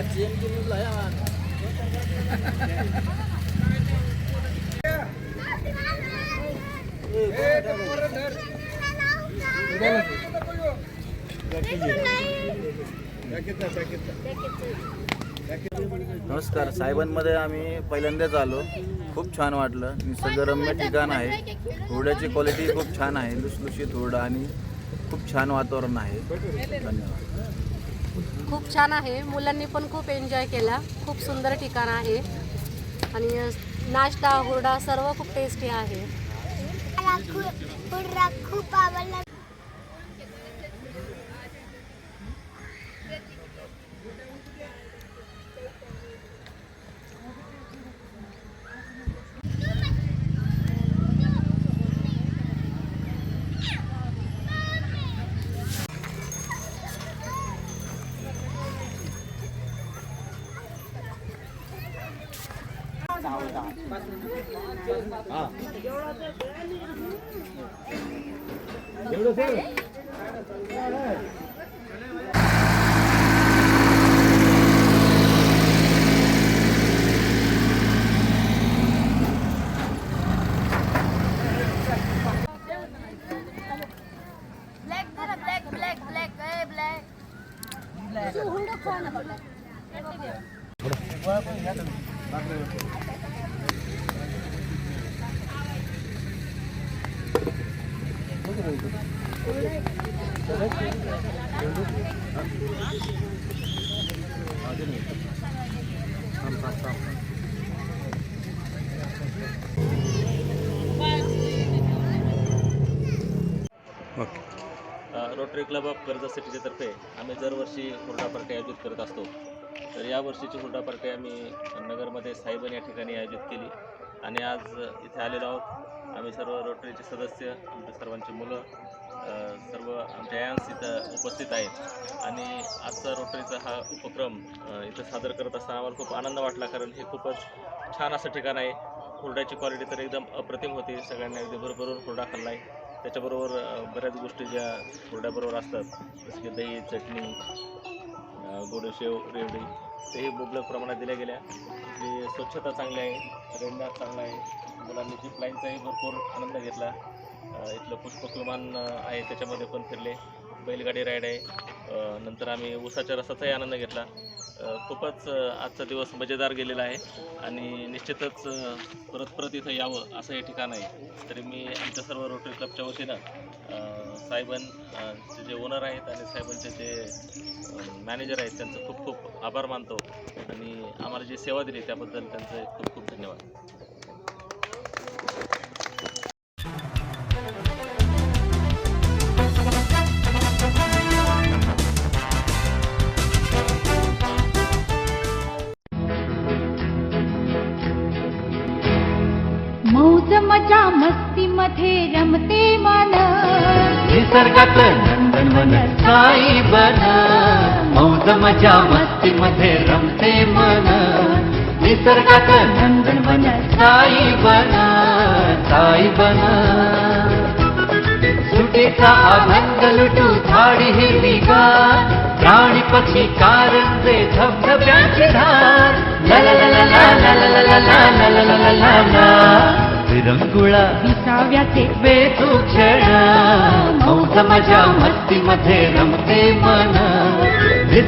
आज जेल गेलेला नमस्कार साहेबांमध्ये आम्ही पहिल्यांदाच आलो. खूप छान वाटलं. निसर्गरम्य ठिकाण आहे. हुरड्याची क्वालिटी खूप छान आहे. लुसलुशीत हुरडा आणि खूप छान वातावरण आहे. धन्यवाद. खूप छान आहे. मुलांनी पण खूप एन्जॉय केला. खूप सुंदर ठिकाण आहे. आणि नाश्ता हुरडा सर्व खूप टेस्टी आहे. मला खूप खूप आवडला. ब्लॅक धरा black black rotary club of कर्ज सिटीच्या तर्फे आम्ही दरवर्षी हुरडा पार्टी आयोजित करत असतो. तर या वर्षीची हुरडा पार्टी आम्ही नगरमध्ये साईबन या ठिकाणी आयोजित केली. आणि आज इथे आलेलो आहोत. आम्ही सर्व रोटरीचे सदस्य आमच्या सर्वांची मुलं सर्व आमच्या आयांस इथं उपस्थित आहेत. आणि आजचा रोटरीचा हा उपक्रम इथं सादर करत असताना आम्हाला खूप आनंद वाटला कारण हे खूपच छान असं ठिकाण आहे. हुरड्याची क्वालिटी तर एकदम अप्रतिम होती. सगळ्यांनी अगदी भरभरून हुरडा खाल्ला आहे त्याच्याबरोबर बऱ्याच गोष्टी ज्या हुरड्याबरोबर असतात जसं की दही चटणी गोडशेव रेवडी तेही मुबलक प्रमाणात दिल्या गेल्या. इथली स्वच्छता चांगली आहे रेंडाग चांगला आहे. मुलांनी जीप लाईनचाही भरपूर आनंद घेतला. इथलं पुष्पक विमान आहे त्याच्यामध्ये पण फिरले. बैलगाडी राईड आहे. नंतर आम्ही ऊसाच्या रसाचाही आनंद घेतला. खूपच आजचा दिवस मजेदार गेलेला आहे. आणि निश्चितच परत परत इथं यावं असं हे ठिकाण आहे. तरी मी आमच्या सर्व रोटरी क्लबच्या वतीनं साहेबांचे जे ओनर आहेत आणि साहेबांचे जे मॅनेजर आहेत त्यांचं खूप खूप आभार मानतो. आणि आम्हाला जी सेवा दिली त्याबद्दल त्यांचे खूप खूप धन्यवाद. मौज मजा मस्ती मध्ये रमते मन. निसर्गात नंदनवन साई बन. मौज मजा मस्ती मध्ये रमते मन निसर्गात नंदन बन साई बना साई बना सुटीचा आनंद लुटू झाडी हिरवी गा प्राणी पक्षी कारंजे धबधब्याची धार विरंगुळा विसाव्याचे वेचू क्षण मौज मजा मस्ती मध्ये रमते मन